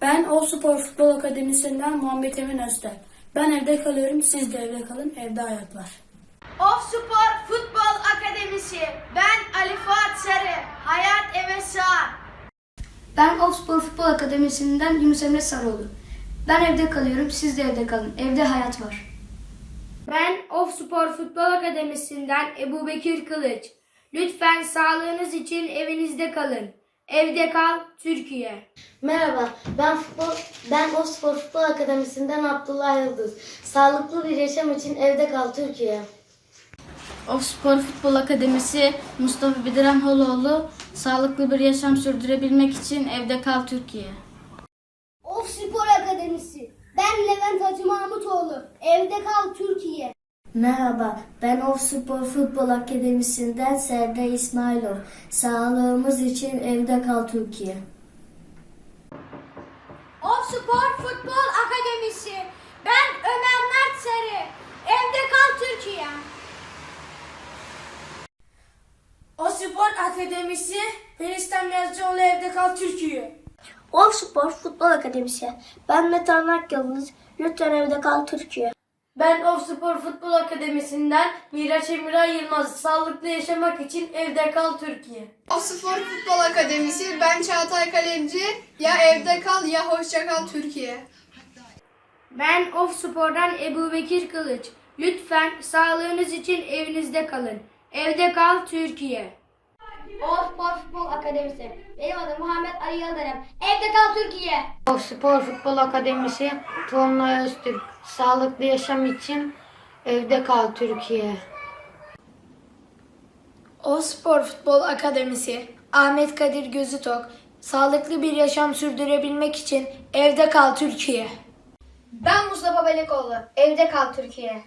Ben O Spor Futbol Akademisi'nden Muhammed Emin Öztürk. Ben evde kalıyorum, siz de evde kalın, evde hayat var. Of Spor Futbol Akademisi. Ben Ali Fuat Sarı. Hayat eve sığar. Ben Offspor Futbol Akademisi'nden Yunus Emre Sarıoğlu. Ben evde kalıyorum, siz de evde kalın. Evde hayat var. Ben Of Spor Futbol Akademisi'nden Ebu Bekir Kılıç. Lütfen sağlığınız için evinizde kalın. Evde kal Türkiye. Merhaba, ben futbol, ben Ospor Futbol Akademisi'nden Abdullah Yıldız. Sağlıklı bir yaşam için evde kal Türkiye. Offspor Futbol Akademisi Mustafa Bediren Holoğlu sağlıklı bir yaşam sürdürebilmek için evde kal Türkiye. Of Spor Akademisi. Ben Levent Hacı Mahmutoğlu. Evde kal Türkiye. Merhaba, ben Ospor Futbol Akademisi'nden Serdar İsmailov. Sağlığımız için evde kal Türkiye. Of Spor Futbol Akademisi. Ben Ömer Mert Sarı. Evde kal Türkiye. O Spor Akademisi Penistan Yazıcıoğlu evde kal Türkiye. Of Spor Futbol Akademisi. Ben Metan Akyıldız. Lütfen evde kal Türkiye. Ben Of Spor Futbol Akademisi'nden Miraç Emirhan Yılmaz. Sağlıklı yaşamak için evde kal Türkiye. Spor Futbol Akademisi ben Çağatay Kalemci ya evde kal ya hoşça kal Türkiye. Ben Of Spor'dan Ebu Bekir Kılıç. Lütfen sağlığınız için evinizde kalın. Evde kal Türkiye. Spor Futbol Akademisi. Benim adım Muhammed Ali Yıldırım. Evde kal Türkiye. Spor Futbol Akademisi Tolunay Öztürk. Sağlıklı yaşam için evde kal Türkiye. O Spor Futbol Akademisi Ahmet Kadir Gözütok. Sağlıklı bir yaşam sürdürebilmek için evde kal Türkiye. Ben Mustafa Belikoğlu. Evde kal Türkiye.